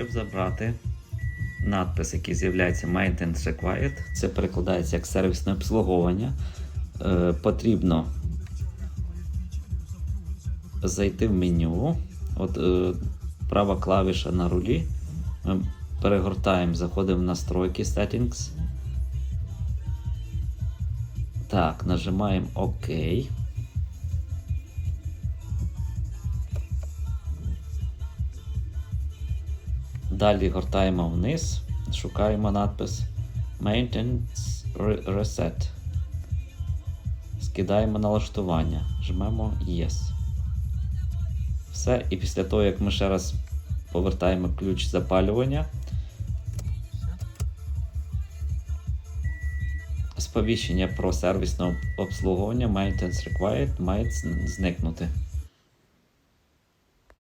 Щоб забрати надпис, який з'являється Maintenance Required, це перекладається як сервісне обслуговування. Е, потрібно зайти в меню. От е, права клавіша на рулі. Ми перегортаємо, заходимо в настройки Settings. Так, нажимаємо ОК. Далі гортаємо вниз, шукаємо надпис Maintenance Reset. Скидаємо налаштування, жмемо Yes. Все, і після того, як ми ще раз повертаємо ключ запалювання, сповіщення про сервісне обслуговування Maintenance Required має зникнути.